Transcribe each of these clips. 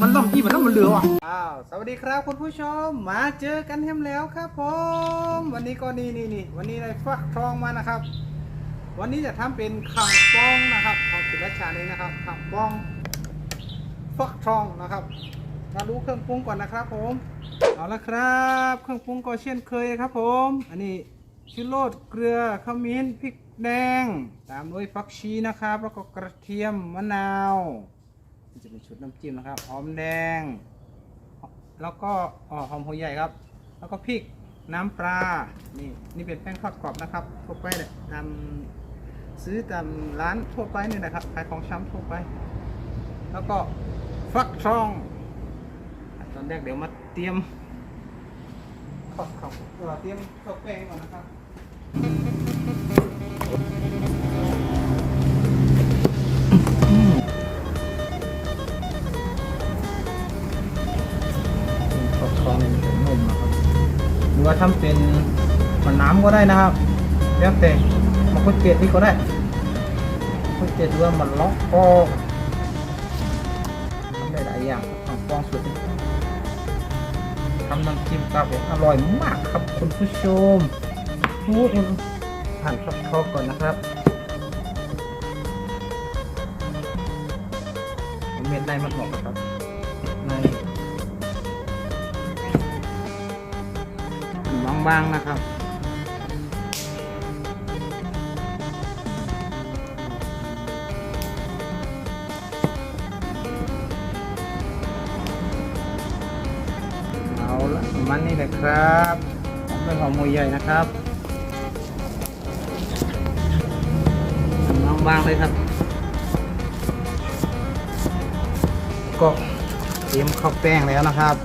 มันล่ำที่มันน้ำมันเหลือว่ะอ้าวสวัสดีครับคุณผู้ชมมาเจอกันแฮมแล้วครับผมวันนี้ก็นี่นี่นี่วันนี้ได้ฟักทองมานะครับ วันนี้จะทำเป็นขังปองนะครับของศิลชาเองนะครับขังปองฟักทองนะครับมาดูเครื่องปรุงก่อนนะครับผมเอาละครับ เครื่องปรุงก็เช่นเคยครับ ผม อันนี้ชิโรดเกลือขมิ้นพริกแดง ตามด้วยฟักชีนะครับ แล้วก็กระเทียมมะนาว นี่จะเป็นชุดน้ำจิ้มนะครับหอมแดง แล้วก็อ๋อหอมหัวใหญ่ครับ แล้วก็พริกน้ำปลา นี่นี่เป็นแป้งทอดกรอบนะครับทั่วไปเนี่ยตามซื้อตามร้านทั่วไปนี่นะครับขายของช้ำทั่วไป แล้วก็ฟักทอง ตอนแรกเดี๋ยวมาเตรียมขอบขอบเราเตรียมข้าวแป้งก่อนนะครับ มนะครับหรือว่าทำเป็นมันน้ำก็ได้นะครับแล้วแต่มาคุยเกล็ดนี่ก็ได้คุยเกล็ดหรือว่ามันล็อกก็ทำได้หลายอย่างของฟองสุดทำน้ำจิ้มครับผมอร่อยมากครับคุณผู้ชมพูดผ่านฟักทอก่อนนะครับเม็ดในมันออกนะครับ บางนะครับ เอาละมันนี่แหละครับเป็นหอมมวยใหญ่นะครับน้องบางเลยครับก็เตรียมข้าวแป้งแล้วนะครับ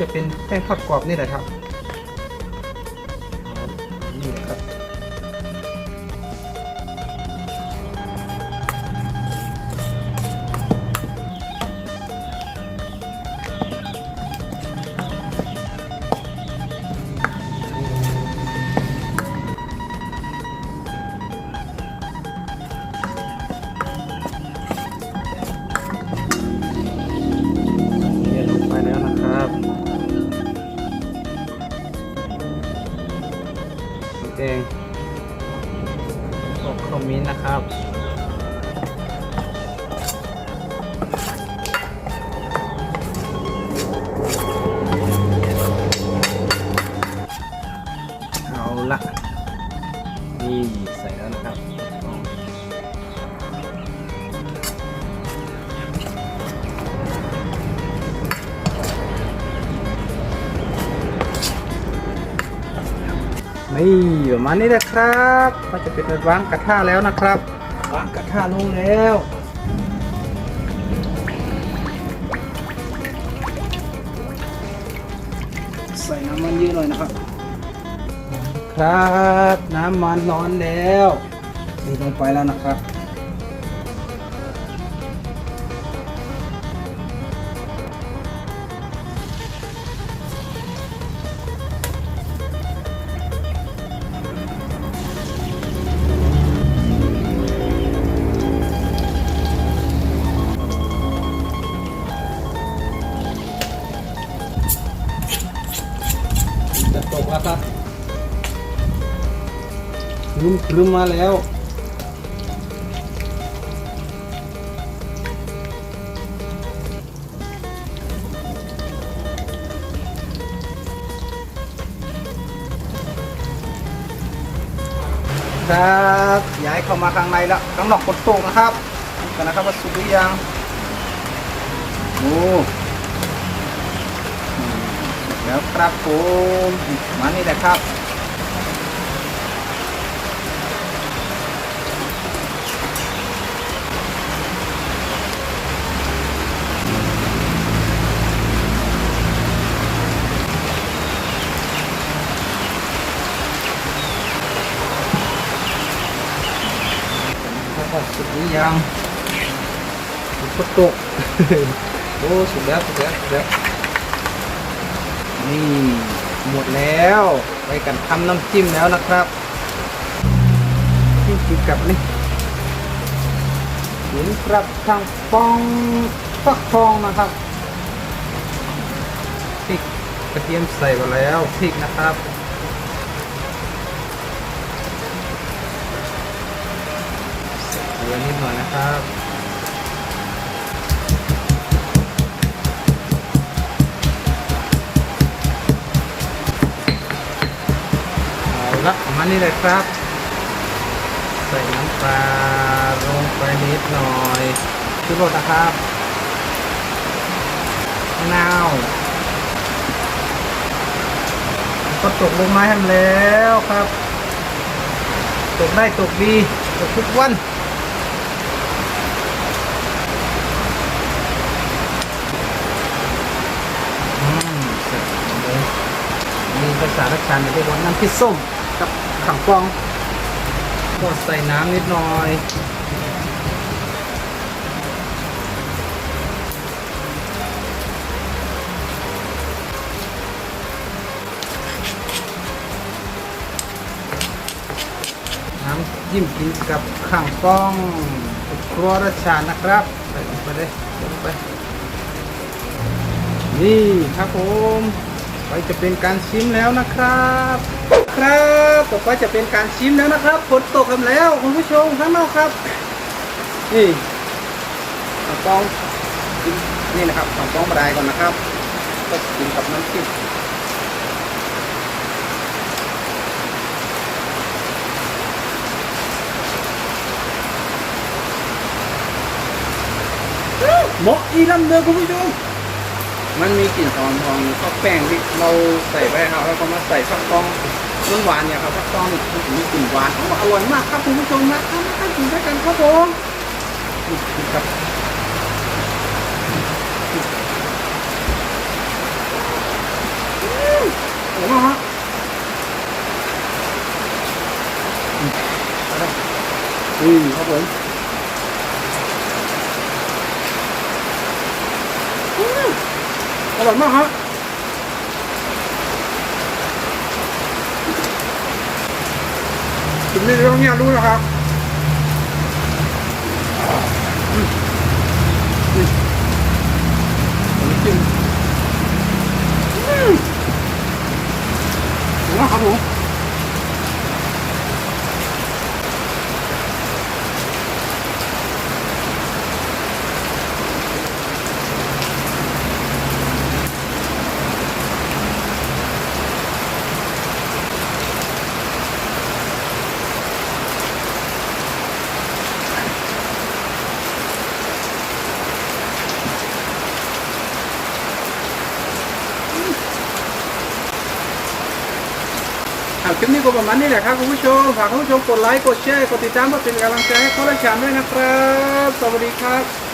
จะเป็นแป้งทอดกรอบนี่แหละครับนี่แหละครับ แดงอกขมิ้นนะครับเอาละนี่ใส่แล้วนะครับ นี่ประมาณนี้นะครับก็จะเป็นวางกระทะแล้วนะครับวางกระทะลงแล้วใส่น้ำมันเยอะหน่อยนะครับ ครับน้ำมันร้อนแล้วนี่ลงไปแล้วนะครับ รึมครึมมาแล้วครับย้ายเข้ามาข้างในแล้วข้างนอกกดตกนะครับกันนะครับว่าสุกหรือยังโอ้แล้วครับผมมานี่แหละครับแล้ว ก็สุกหรือยังสุกกดตกโอ้สุกแล้วสุกแล้วสุกแล้วนี่หมดแล้วไปกันทำน้ำจิ้มแล้วนะครับจิ้มกินกับนี่หินครับทางปองฟักทองนะครับพริกกระเทียมใส่ไปแล้วพริกนะครับ นิดหน่อยนะครับเอาละประมาณนี้เลยครับ ใส่น้ำปลาลงไปนิดหน่อยชูรสนะครับมะนาวก็ตกลงมาให้แล้วครับ ตกได้ตกดี ตกทุกวัน อืมเสร็จเลยาษารักชันเรียกว่าน้ำพริกส้มกับขังฟองก็ใส่น้ำนิดหน่อยน้ำจิ้มกินกับข้างฟองครัวรสชาตินะครับใส่ลงไปเลยลงไป นี่ครับผม ไปจะเป็นการชิมแล้วนะครับ ครับต่อไปจะเป็นการชิมแล้วนะครับฝนตกกันแล้วคุณผู้ชมข้างนอกครับ นี่ข้าวฟองนี่นะครับข้าวฟองบดายก่อนนะครับ ก็กินกับน้ำจิ้มเหมาะอีลำเดือคุณผู้ชม มันมีกลิ่นหอมของข้าวแป้งที่เราใส่ไปครับแล้วก็มาใส่ฟักทองมันหวานเนี่ยครับฟักทองมันมีกลิ่นหวานองมันอร่อยมากครับคุณผู้ชมนะครับมากินด้วยกันครับผมครับอืมอร่อยมากฮะอืมเอาละอืมครับผมอืม อ ร่อยมากครับกินไม่ต้องเนี่ยรู้นะครับอืมอืมผมกินอืมอร่อยมากครับผมอะ คลิปนี้ก็ประมาณนี้แหละครับคุณผู้ชม ฝากคุณผู้ชมกดไลค์ กดแชร์ กดติดตามเพื่อเป็นกำลังใจให้เขาและฉันด้วยนะครับ สวัสดีครับ